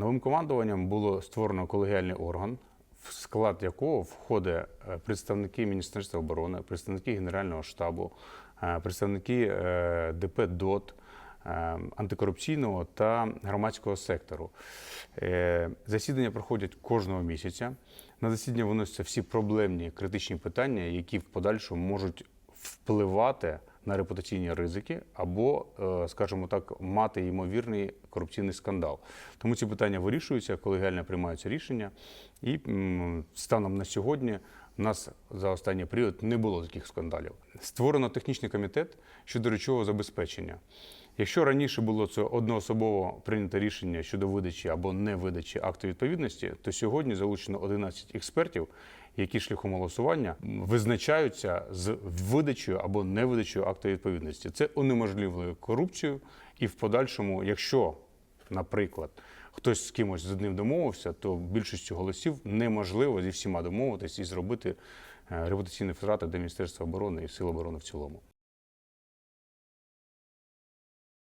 Новим командуванням було створено колегіальний орган, в склад якого входить е, представники Міністерства оборони, представники Генерального штабу, е, представники е, ДП ДОТ, антикорупційного та громадського сектору. Засідання проходять кожного місяця. На засідання виносяться всі проблемні критичні питання, які в подальшому можуть впливати на репутаційні ризики або, е, скажімо так, мати ймовірний корупційний скандал. Тому ці питання вирішуються, колегіально приймаються рішення, і станом на сьогодні у нас за останній період не було таких скандалів. Створено технічний комітет щодо речового забезпечення. Якщо раніше було це одноособово прийнято рішення щодо видачі або невидачі акту відповідності, то сьогодні залучено 11 експертів, які шляхом голосування визначаються з видачею або невидачею акту відповідності. Це унеможливлює корупцію, і в подальшому, якщо, наприклад, хтось з кимось з одним домовився, то більшістю голосів неможливо зі всіма домовитись і зробити е, репутаційні втрати для Міністерства оборони і Сил оборони в цілому.